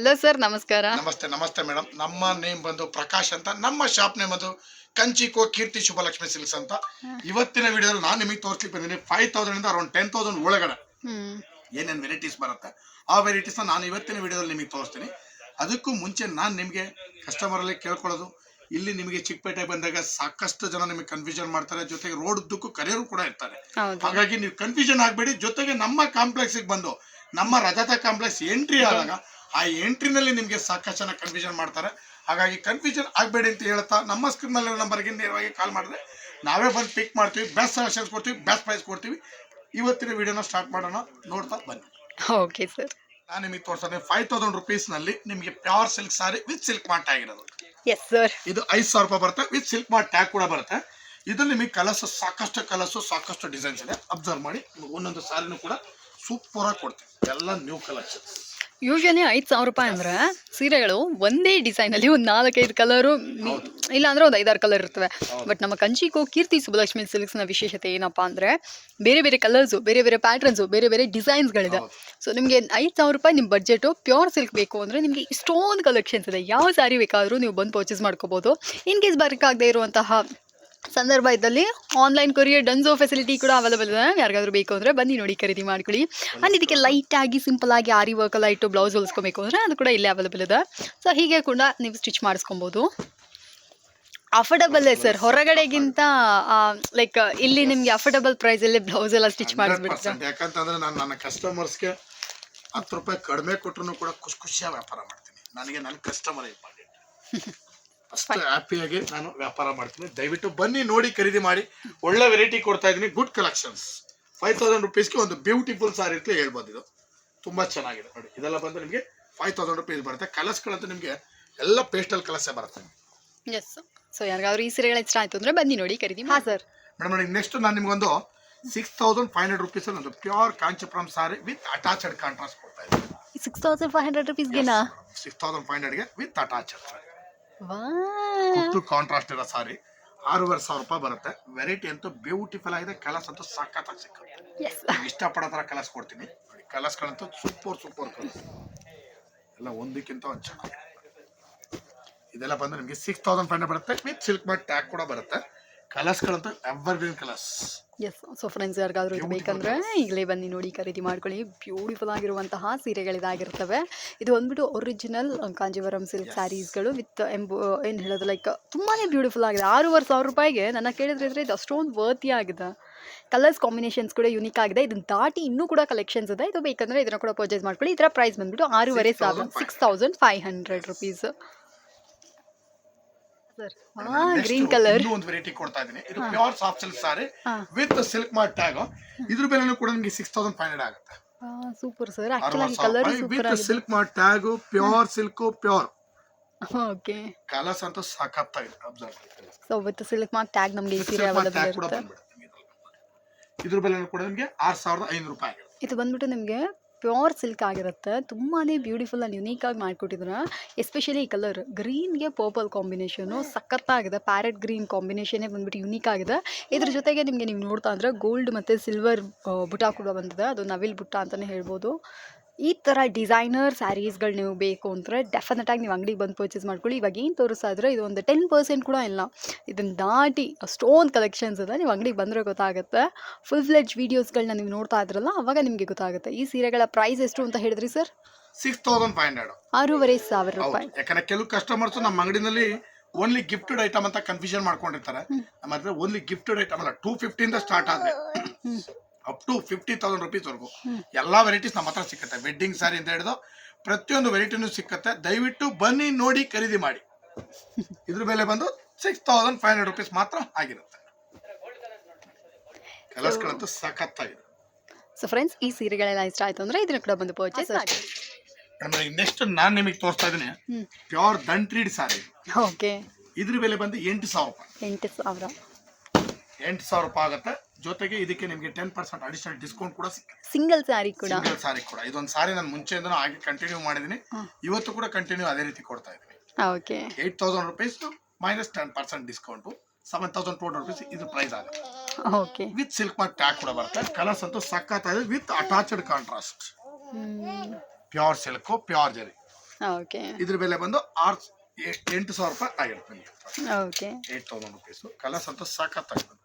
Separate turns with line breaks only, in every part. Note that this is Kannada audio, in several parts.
ಹಲೋ ಸರ್ ನಮಸ್ಕಾರ.
ನಮಸ್ತೆ ನಮಸ್ತೆ ಮೇಡಮ್ ನಮ್ಮ ನೇಮ್ ಬಂದು ಪ್ರಕಾಶ್ ಅಂತ. ನಮ್ಮ ಶಾಪ್ ನೇಮ್ ಅದು ಕಂಚಿಕೋ ಕೀರ್ತಿ ಶುಭಲಕ್ಷ್ಮಿ ಸಿಲ್ಕ್ಸ್ ಅಂತ. ಇವತ್ತಿನ ವಿಡಿಯೋದಲ್ಲಿ ನಾನು ನಿಮಗೆ ತೋರಿಸ್ಲಿಕ್ಕೆ ಬಂದಿನಿ ಫೈವ್ ತೌಸಂಡ್ ಇಂದ ಅರೌಂಡ್ ಟೆನ್ ತೌಸಂಡ್ ಒಳಗಡೆ. ಏನೇನು ವೆರೈಟೀಸ್ ಬರುತ್ತೆ? ಆ ವೆರೈಟೀಸ್ನ ನಾನು ಇವತ್ತಿನ ವಿಡಿಯೋದಲ್ಲಿ ನಿಮಗೆ ತೋರಿಸ್ತೀನಿ. ಅದಕ್ಕೂ ಮುಂಚೆ ನಾನು ನಿಮಗೆ ಕಸ್ಟಮರಲ್ಲಿ ಕೇಳ್ಕೊಳ್ಳೋದು. ಇಲ್ಲಿ ನಿಮಗೆ ಚಿಕ್ಕಪೇಟೆ ಬಂದಾಗ ಸಾಕಷ್ಟು ಜನ ನಿಮಗೆ ಕನ್ಫ್ಯೂಷನ್ ಮಾಡ್ತಾರೆ. ಜೊತೆಗೆ ರೋಡ್ ಉದ್ದಕ್ಕೂ ಕರೆಯೋರು ಕೂಡ ಇರ್ತಾರೆ. ಹಾಗಾಗಿ ನೀವು ಕನ್ಫ್ಯೂಷನ್ ಆಗಬೇಡಿ. ಜೊತೆಗೆ ನಮ್ಮ ಕಾಂಪ್ಲೆಕ್ಸಿಗೆ ಬಂದು ನಮ್ಮ ರಜತ ಕಾಂಪ್ಲೆಕ್ಸ್ ಎಂಟ್ರಿ ಆದಾಗ ಆ ಎಂಟ್ರಿನಲ್ಲಿ ನಿಮಗೆ ಸಾಕಷ್ಟು ಜನ ಕನ್ಫ್ಯೂಷನ್ ಮಾಡ್ತಾರೆ. ಹಾಗಾಗಿ ಕನ್ಫ್ಯೂಷನ್ ಆಗಬೇಡಿ ಅಂತ ಹೇಳ್ತಾ ನಮ್ಮ ಸ್ಕ್ರೀನ್ನಲ್ಲಿರೋ ನಂಬರ್ಗೆ ನೇರವಾಗಿ ಕಾಲ್ ಮಾಡಿದ್ರೆ ನಾವೇ ಬಂದು ಪಿಕ್ ಮಾಡ್ತೀವಿ ಬೆಸ್ಟ್ ಸಜೆಷನ್ಸ್ ಕೊಡ್ತೀವಿ ಬೆಸ್ಟ್ ಪ್ರೈಸ್ ಕೊಡ್ತೀವಿ. ಇವತ್ತಿನ ವಿಡಿಯೋನ ಸ್ಟಾರ್ಟ್ ಮಾಡೋಣ ನೋಡ್ತಾ ಬನ್ನಿ.
ಓಕೆ ಸರ್
ನಾನು ನಿಮಗೆ ತೋರಿಸ್ತೇನೆ ಫೈವ್ ತೌಸಂಡ್ ರುಪೀಸ್ನಲ್ಲಿ ನಿಮಗೆ pure silk sari with silk mart ಆಗಿರೋದು
ಎಸ್ ಸರ್
ಇದು ಐದು ಸಾವಿರ ರೂಪಾಯಿ ಬರುತ್ತೆ ವಿತ್ ಸಿಲ್ಕ್ ಮಾರ್ಟ್ ಟ್ಯಾಗ್ ಕೂಡ ಬರುತ್ತೆ. ಇದು ನಿಮಗೆ ಕಲರ್ಸ್ ಸಾಕಷ್ಟು ಕಲಸು ಸಾಕಷ್ಟು ಡಿಸೈನ್ಸ್ ಇದೆ. ಅಬ್ಸರ್ವ್ ಮಾಡಿ ಒಂದೊಂದು ಸಾರಿನೂ ಕೂಡ ಸೂಪರ್ ಆಗಿ ಕೊಡ್ತೀವಿ. ಎಲ್ಲ ನ್ಯೂ ಕಲೆಕ್ಷನ್ಸ್
ಯೂಶಲಿ ಐದು ಸಾವಿರ ರೂಪಾಯಿ ಅಂದ್ರೆ ಸೀರೆಗಳು ಒಂದೇ ಡಿಸೈನ್ ಅಲ್ಲಿ ಒಂದು ನಾಲ್ಕೈದು ಕಲರು ಇಲ್ಲ ಅಂದ್ರೆ ಒಂದು ಐದಾರು ಕಲರ್ ಇರ್ತವೆ. ಬಟ್ ನಮ್ಮ ಕಂಚಿಕೋ ಕೀರ್ತಿ ಸುಬ್ಬಲಕ್ಷ್ಮಿ ಸಿಲ್ಕ್ಸ್ನ ವಿಶೇಷತೆ ಏನಪ್ಪಾ ಅಂದ್ರೆ ಬೇರೆ ಬೇರೆ ಕಲರ್ಸು ಬೇರೆ ಬೇರೆ ಪ್ಯಾಟರ್ನ್ಸು ಬೇರೆ ಬೇರೆ ಡಿಸೈನ್ಸ್ಗಳಿದೆ
ಗಳಿದೆ.
ಸೊ ನಿಮಗೆ ಐದು ಸಾವಿರ ರೂಪಾಯಿ ನಿಮ್ಮ ಬಜೆಟ್ ಪ್ಯೂರ್ ಸಿಲ್ಕ್ ಬೇಕು ಅಂದರೆ ನಿಮಗೆ ಇಷ್ಟೊಂದು ಕಲೆಕ್ಷನ್ಸ್ ಇದೆ. ಯಾವ ಸಾರಿ ಬೇಕಾದರೂ ನೀವು ಬಂದು ಪರ್ಚೇಸ್ ಮಾಡ್ಕೋಬೋದು. ಇನ್ ಕೇಸ್ ಬರಕ್ಕಾಗದೇ ಇರುವಂತಹ ಸಂದರ್ಭ ಇದ್ದಲ್ಲಿ ಆನ್ಲೈನ್ ಕೊರಿಯರ್ ಡನ್ಸೋ ಫೆಸಿಲಿಟಿ ಕೂಡ ಅವೈಲೇಬಲ್ ಇದೆ. ಯಾರಿಗಾದ್ರೂ ಬೇಕು ಅಂದರೆ ಬನ್ನಿ ನೋಡಿ ಖರೀದಿ ಮಾಡ್ಕೊಳ್ಳಿ. ಆ್ಯಂಡ್ ಇದಕ್ಕೆ ಲೈಟಾಗಿ ಸಿಂಪಲ್ ಆಗಿ ಆರಿ ವರ್ಕ್ ಎಲ್ಲ ಇಟ್ಟು ಬ್ಲೌಸ್ ಹೊಲಿಸ್ಕೊಬೇಕು ಅಂದರೆ ಅದು ಕೂಡ ಇಲ್ಲೇ ಅವೈಲೇಬಲ್ ಇದೆ. ಸೊ ಹೀಗೆ ಕೂಡ ನೀವು ಸ್ಟಿಚ್ ಮಾಡಿಸ್ಕೊಬೋದು. ಅಫೋರ್ಡಬಲ್ ಸರ್ ಹೊರಗಡೆಗಿಂತ ಲೈಕ್ ಇಲ್ಲಿ ನಿಮಗೆ ಅಫೋರ್ಡಬಲ್ ಪ್ರೈಸಲ್ಲಿ ಬ್ಲೌಸ್ ಎಲ್ಲ ಸ್ಟಿಚ್ ಮಾಡಿಸ್ಬಿಡ್ತಾರೆ?
100% ಯಾಕಂತಂದ್ರೆ ನಾನು ನನ್ನ ಕಸ್ಟಮರ್ಸ್ಗೆ ಹತ್ತು ರೂಪಾಯಿ ಕಡಿಮೆ ಕೊಟ್ಟರು ಕೂಡ ಖುಷಿ ಖುಷಿಯಾಗಿ ವ್ಯಾಪಾರ ಮಾಡ್ತೀನಿ. ನನಗೆ ನನ್ನ ಕಸ್ಟಮರ್ ಇಂಪಾರ್ಟೆಂಟ್ ಅಷ್ಟು ಹ್ಯಾಪಿಯಾಗಿ ನಾನು ವ್ಯಾಪಾರ ಮಾಡ್ತೀನಿ. ದಯವಿಟ್ಟು ಬನ್ನಿ ನೋಡಿ ಖರೀದಿ ಮಾಡಿ. ಒಳ್ಳೆ ವೆರೈಟಿ ಕೊಡ್ತಾ ಇದ್ದೀನಿ. ಗುಡ್ ಕಲೆಕ್ಷನ್ಸ್ ಫೈವ್ ತೌಸಂಡ್ ರುಪೀಸ್ಗೆ ಒಂದು ಬ್ಯೂಟಿಫುಲ್ ಸಾರಿ ಅಂತಲೇ ಹೇಳ್ಬೋದು ಇದು. ತುಂಬ ಚೆನ್ನಾಗಿದೆ. ನೋಡಿ ಇದೆಲ್ಲ ಬಂದು ನಿಮಗೆ ಫೈವ್ ತೌಸಂಡ್ ರುಪೀಸ್ ಬರುತ್ತೆ. ಕಲರ್ಸ್ಗಳಂತೂ ನಿಮಗೆ ಎಲ್ಲ ಪೇಸ್ಟಲ್ ಕಲರ್ಸೇ ಬರುತ್ತೆ.
ಎಸ್ ಸೊ ಯಾರಿಗಾದ್ರೂ ಈ ಸೀರೆಗಳು ಇಷ್ಟ ಆಯ್ತು ಅಂದ್ರೆ ಬನ್ನಿ ನೋಡಿ ಖರೀದಿ ಹಾಂ ಸರ್
ಮೇಡಮ್ ನೋಡಿ ನೆಕ್ಸ್ಟ್ ನಾನು ನಿಮ್ಗೊಂದು six thousand five hundred rupees ಒಂದು pure Kanchipuram sari with attached contrast ಕೊಡ್ತಾ ಇದ್ದೀನಿ.
ಸಿಕ್ಸ್ ತೌಸಂಡ್ ಫೈವ್ ಹಂಡ್ರೆಡ್ ರುಪೀಸ್ಗೆನಾ
ಸಿಕ್ಸ್ ತೌಸಂಡ್ ಫೈವ್ ಹಂಡ್ರೆಡ್ಗೆ ವಿತ್ ಅಟ್ಯಾಚ್ಡ್ ಕುಟ್ಟು ಕಾಂಟ್ರಾಸ್ಟ್ ಇರೋ ಸಾರಿ ಆರೂವರೆ ಸಾವಿರ ರೂಪಾಯಿ ಬರುತ್ತೆ. ವೆರೈಟಿ ಅಂತೂ ಬ್ಯೂಟಿಫುಲ್ ಆಗಿದೆ ಕಲರ್ಸ್ ಅಂತೂ ಸಖತ್ತಾಗಿ ಸಿಕ್ಕುತ್ತೆ. ನೀವು ಇಷ್ಟಪಡೋ ಥರ ಕಲರ್ಸ್ ಕೊಡ್ತೀನಿ. ಕಲರ್ಸ್ಗಳಂತೂ ಸೂಪರ್ ಸೂಪರ್ ಕಲರ್ಸ್ ಎಲ್ಲ ಒಂದಕ್ಕಿಂತ ಒಂದು ಚೆನ್ನಾಗಿ. ಇದೆಲ್ಲ ಬಂದು ನಿಮಗೆ ಸಿಕ್ಸ್ ತೌಸಂಡ್ ಫೈವ್ ಬರುತ್ತೆ. ವಿತ್ ಸಿಲ್ಕ್ ಮಾರ್ಟ್ ಟ್ಯಾಗ್ ಕೂಡ ಬರುತ್ತೆ. ಕಲರ್ಸ್ಗಳಂತೂ evergreen colours
yes so friends ಯಾರಿಗಾದ್ರೂ ಇದು ಬೇಕಂದ್ರೆ ಈಗಲೇ ಬನ್ನಿ ನೋಡಿ ಖರೀದಿ ಮಾಡ್ಕೊಳ್ಳಿ. ಬ್ಯೂಟಿಫುಲ್ ಆಗಿರುವಂತಹ ಸೀರೆಗಳಿದಾಗಿರ್ತವೆ ಇದು ಬಂದ್ಬಿಟ್ಟು ಒರಿಜಿನಲ್ ಕಾಂಜೀವರಂ ಸಿಲ್ಕ್ ಸ್ಯಾರೀಸ್ಗಳು ವಿತ್ ಎಂಬು ಏನು ಹೇಳೋದು ಲೈಕ್ ತುಂಬಾ ಬ್ಯೂಟಿಫುಲ್ ಆಗಿದೆ. ಆರೂವರೆ ಸಾವಿರ ರೂಪಾಯಿಗೆ ನನ್ನ ಕೇಳಿದ್ರೆ ಇದ್ರೆ ಇದು ಅಷ್ಟೊಂದು ವರ್ತಿ ಆಗಿದೆ. ಕಲರ್ಸ್ ಕಾಂಬಿನೇಷನ್ಸ್ ಕೂಡ ಯುನಿಕ್ ಆಗಿದೆ. ಇದನ್ನ ದಾಟಿ ಇನ್ನೂ ಕೂಡ ಕಲೆಕ್ಷನ್ಸ್ ಇದೆ. ಇದು ಬೇಕಂದ್ರೆ ಇದನ್ನ ಕೂಡ ಪರ್ಚೇಸ್ ಮಾಡ್ಕೊಳ್ಳಿ. ಇದರ ಪ್ರೈಸ್ ಬಂದ್ಬಿಟ್ಟು ಆರೂವರೆ ಸಾವಿರ six thousand five hundred rupees sir. Green colour
ಒಂದು ವೆರೈಟಿ ಕೊಡ್ತಾ ಇದೀನಿ ಇದು pure soft silk sari with silk mart tag ಇದ್ರ ಬೆಲೆನೂ ಕೂಡ ನಿಮಗೆ ಸಿಕ್ಸ್ ತೌಸಂಡ್ ಫೈವ್ ಹಂಡ್ರೆಡ್ ಆಗುತ್ತೆ.
Super sir actually colour super ಆಗಿದೆ.
Silk mart tag pure silk pure
okay
colours ಅಂತೂ ಸಖತ್ತಾಗಿದೆ observe
so with silk mark tag ನಮಗೆ ಈ ಸೀರೆ ಅವೈಲೇಬಲ್ ಇರುತ್ತೆ.
ಇದ್ರ ಬೆಲೆನೂ ಕೂಡ ನಿಮಗೆ ಆರು ಸಾವಿರದ ಐನೂರು ರೂಪಾಯಿ
ಇದು ಬಂದ್ಬಿಟ್ಟು ನಿಮಗೆ ಪ್ಯೂರ್ ಸಿಲ್ಕ್ ಆಗಿರುತ್ತೆ. ತುಂಬಾ ಬ್ಯೂಟಿಫುಲ್ ಆ್ಯಂಡ್ ಯುನೀಕಾಗಿ ಮಾಡಿಕೊಟ್ಟಿದ್ರು. ಎಸ್ಪೆಷಲಿ ಈ ಕಲರ್ ಗ್ರೀನ್ಗೆ ಪರ್ಪಲ್ ಕಾಂಬಿನೇಷನು ಸಖತ್ತಾಗಿದೆ. ಪ್ಯಾರೆಟ್ ಗ್ರೀನ್ ಕಾಂಬಿನೇಷನೇ ಬಂದ್ಬಿಟ್ಟು ಯುನೀಕ್ ಆಗಿದೆ. ಇದ್ರ ಜೊತೆಗೆ ನಿಮಗೆ ನೀವು ನೋಡ್ತಾ ಅಂದರೆ ಗೋಲ್ಡ್ ಮತ್ತು ಸಿಲ್ವರ್ ಬುಟ್ಟ ಕೂಡ ಬಂದಿದೆ. ಅದು ನವಿಲ್ ಬುಟ್ಟ ಅಂತಲೇ ಹೇಳ್ಬೋದು. ಈ ಥರ ಡಿಸೈನರ್ ಸ್ಯಾರೀಸ್ಗಳು ನೀವು ಬೇಕು ಅಂದರೆ ಡೆಫಿನೆಟಾಗಿ ನೀವು ಅಂಗಡಿಗೆ ಬಂದು ಪರ್ಚೇಸ್ ಮಾಡ್ಕೊಳ್ಳಿ. ಇವಾಗ ಏನು ತೋರಿಸಾದ್ರೆ ಇದು ಒಂದು ಟೆನ್ ಪರ್ಸೆಂಟ್ ಕೂಡ ಇಲ್ಲ. ಇದನ್ನು ದಾಟಿ ಅಷ್ಟೊಂದು ಕಲೆಕ್ಷನ್ಸ್ ಇದೆ ನೀವು ಅಂಗಡಿಗೆ ಬಂದರೆ ಗೊತ್ತಾಗುತ್ತೆ. ಫುಲ್ ಫ್ಲೆಡ್ಜ್ ವೀಡಿಯೋಸ್ಗಳನ್ನ ನೀವು ನೋಡ್ತಾ ಇದ್ರಲ್ಲ ಅವಾಗ ನಿಮಗೆ ಗೊತ್ತಾಗುತ್ತೆ. ಈ ಸೀರೆಗಳ ಪ್ರೈಸ್ ಎಷ್ಟು ಅಂತ ಹೇಳಿದ್ರಿ sir
six thousand five hundred
ಆರೂವರೆ ಸಾವಿರ ರೂಪಾಯಿ.
ಯಾಕಂದ್ರೆ ಕೆಲವು ಕಸ್ಟಮರ್ಸ್ ನಮ್ಮ ಅಂಗಡಿನಲ್ಲಿ ಓನ್ಲಿ ಗಿಫ್ಟೆಡ್ ಐಟಮ್ ಅಂತ ಕನ್ಫ್ಯೂಷನ್ ಮಾಡ್ಕೊಂಡಿರ್ತಾರೆ. ನಮ್ಮ ಹತ್ರ ಓನ್ಲಿ ಗಿಫ್ಟೆಡ್ ಐಟಮ್ ಅಲ್ಲ ಟೂ ಫಿಫ್ಟಿಯಿಂದ ಸ್ಟಾರ್ಟ್ ಆದ್ರೆ. ಅಪ್ ಟು ಫಿಫ್ಟಿ ತೌಸಂಡ್ ರುಪೀಸ್ವರೆಗೂ ಎಲ್ಲ ವೆರೈಟೀಸ್ ನಮ್ಮ ಹತ್ರ ಸಿಕ್ಕತ್ತೆ. ವೆಡ್ಡಿಂಗ್ ಸ್ಯಾರಿ ಅಂತ ಹಿಡಿದು ಪ್ರತಿಯೊಂದು ವೆರೈಟಿನೂ ಸಿಕ್ಕತ್ತೆ. ದಯವಿಟ್ಟು ಬನ್ನಿ ನೋಡಿ ಖರೀದಿ ಮಾಡಿ. ಇದ್ರ ಬೆಲೆ ಬಂದು six thousand five hundred rupees ಮಾತ್ರ ಆಗಿರುತ್ತೆ. ಕಲರ್ಸ್ಗಳಂತೂ ಸಖತ್ತಾಗಿದೆ.
ಸೊ ಫ್ರೆಂಡ್ಸ್ ಈ ಸೀರೆಗಳೆಲ್ಲ ಇಷ್ಟ ಆಯ್ತು ಅಂದ್ರೆ ಇದನ್ನ ಕೂಡ ಬಂದು ಪರ್ಚೇಸ್ ಮಾಡಿ.
ನೆಕ್ಸ್ಟ್ ನಾನು ನಿಮಗೆ ತೋರಿಸ್ತಾ ಇದ್ದೀನಿ. ಪ್ಯೂರ್ ದಂಟ್ರೀಡ್ ಸಾರಿ
ಓಕೆ
ಇದ್ರ ಬೆಲೆ ಬಂದು ಎಂಟು ಸಾವಿರ ರೂಪಾಯಿ.
ಎಂಟು ಸಾವಿರ.
ಎಂಟು ಸಾವಿರ ರೂಪಾಯಿ ಆಗುತ್ತೆ. ಜೊತೆಗೆ ಇದಕ್ಕೆ ನಿಮಗೆ ಟೆನ್ ಪರ್ಸೆಂಟ್ ಅಡಿಷನಲ್ ಡಿಸ್ಕೌಂಟ್ ಕೂಡ
ಸಿಂಗಲ್ ಸಾರಿ ಕೂಡ.
ಸಿಂಗಲ್ ಸಾರಿ ಕೂಡ. ಇದೊಂದು ಸಾರಿ ನಾನು ಮುಂಚೆಯಿಂದನೂ ಹಾಗೆ ಕಂಟಿನ್ಯೂ ಮಾಡಿದ್ದೀನಿ ಇವತ್ತು ಕೂಡ ಕಂಟಿನ್ಯೂ ಅದೇ ರೀತಿ ಕೊಡ್ತಾ ಇದ್ದೀನಿ
okay
eight thousand rupees minus ten percent discount seven thousand two hundred rupees ಇದು ಪ್ರೈಸ್ ಆಗುತ್ತೆ.
Okay
with silk mark tag ಕೂಡ ಬರುತ್ತೆ. ಕಲರ್ಸ್ ಅಂತೂ ಸಖತ್ತಾಗಿದೆ. With attached contrast pure silk pure zari
okay
ಇದ್ರ ಬೆಲೆ ಬಂದು ಆರ್ ಎಂಟು ಸಾವಿರ ರೂಪಾಯಿ ಆಗಿರುತ್ತೆ
okay
eight thousand rupees colours ಅಂತೂ ಸಾಕತ್ತಾಗಿದೆ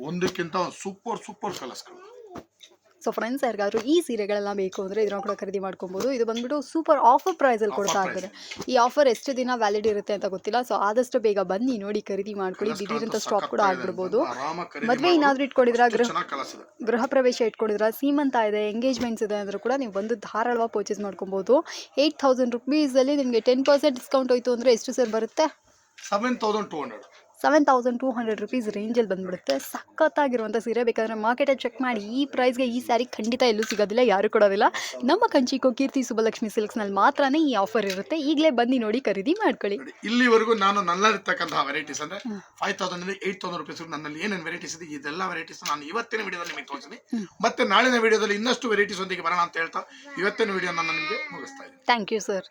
ಒಂದಕ್ಕಿಂತ ಒಂದು ಸೂಪರ್ ಸೂಪರ್ ಕಲರ್ಸ್ಗಳು.
ಸೊ ಫ್ರೆಂಡ್ಸ್ ಯಾರಿಗಾದ್ರೂ ಈ ಸೀರೆಗಳೆಲ್ಲ ಬೇಕು ಅಂದರೆ ಇದನ್ನ ಕೂಡ ಖರೀದಿ ಮಾಡ್ಕೊಬೋದು. ಇದು ಬಂದ್ಬಿಟ್ಟು ಸೂಪರ್ ಆಫರ್ ಪ್ರೈಸಲ್ಲಿ ಕೊಡ್ತಾ ಇದ್ದಾರೆ. ಈ ಆಫರ್ ಎಷ್ಟು ದಿನ ವ್ಯಾಲಿಡ್ ಇರುತ್ತೆ ಅಂತ ಗೊತ್ತಿಲ್ಲ. ಸೊ ಆದಷ್ಟು ಬೇಗ ಬನ್ನಿ ನೋಡಿ ಖರೀದಿ ಮಾಡ್ಕೊಳ್ಳಿ. ದಿಢೀರಂತ ಸ್ಟಾಕ್ ಕೂಡ ಆಗ್ಬಿಡ್ಬೋದು. ಮದುವೆ ಏನಾದರೂ ಇಟ್ಕೊಂಡಿದ್ರೆ? ಗೃಹ ಗೃಹ ಪ್ರವೇಶ ಇಟ್ಕೊಂಡಿದ್ರೆ? ಸೀಮಂತ ಇದೆ ಎಂಗೇಜ್ಮೆಂಟ್ಸ್ ಇದೆ ಅಂದರೂ ಕೂಡ ನೀವು ಬಂದು ಧಾರಾಳವಾಗಿ ಪರ್ಚೇಸ್ ಮಾಡ್ಕೊಬೋದು. ಏಯ್ಟ್ ತೌಸಂಡ್ ರುಪೀಸಲ್ಲಿ ನಿಮಗೆ ಟೆನ್ ಪರ್ಸೆಂಟ್ ಡಿಸ್ಕೌಂಟ್ ಹೋಯ್ತು ಅಂದರೆ ಎಷ್ಟು ಸರ್ ಬರುತ್ತೆ?
Seven thousand two hundred
seven thousand two hundred rupees ರೇಂಜಲ್ಲಿ ಬಂದುಬಿಡುತ್ತೆ. ಸಖತ್ತಾಗಿರುವಂಥ ಸೀರೆ ಬೇಕಾದರೆ ಮಾರ್ಕೆಟಲ್ಲಿ ಚೆಕ್ ಮಾಡಿ ಈ ಪ್ರೈಸ್ಗೆ ಈ ಸ್ಯಾರಿ ಖಂಡಿತ ಎಲ್ಲೂ ಸಿಗೋದಿಲ್ಲ ಯಾರು ಕೊಡೋದಿಲ್ಲ. ನಮ್ಮ ಕಂಚಿಕೋ ಕೀರ್ತಿ ಸುಬ್ಬಲಕ್ಷ್ಮಿ ಸಿಲ್ಕ್ಸ್ನಲ್ಲಿ ಮಾತ್ರನೇ ಈ ಆಫರ್ ಇರುತ್ತೆ. ಈಗಲೇ ಬನ್ನಿ ನೋಡಿ ಖರೀದಿ ಮಾಡ್ಕೊಳ್ಳಿ.
ಇಲ್ಲಿವರೆಗೂ ನಾನು ನನ್ನಲ್ಲಿರ್ತಕ್ಕಂತಹ ವೆರೈಟೀಸ್ ಅಂದರೆ five thousand eight thousand rupees ನನ್ನಲ್ಲಿ ಏನೇನು ವೆರೈಟೀಸ್ ಇದೆ ಇದೆಲ್ಲ ವೆರೈಟೀಸ್ ನಾನು ಇವತ್ತಿನ ವಿಡಿಯೋದಲ್ಲಿ ನಿಮಗೆ ತೋರಿಸ್ತೀನಿ. ಮತ್ತೆ ನಾಳಿನ ವಿಡಿಯೋದಲ್ಲಿ ಇನ್ನಷ್ಟು ವೆರೈಟೀಸ್ ಒಂದಿಗೆ ಬರೋಣ ಅಂತ ಹೇಳ್ತಾ ಇವತ್ತಿನ ವಿಡಿಯೋ ನಾನು ನಿಮಗೆ ಮುಗಿಸ್ತಾ ಇದ್ದೀನಿ.
Thank you sir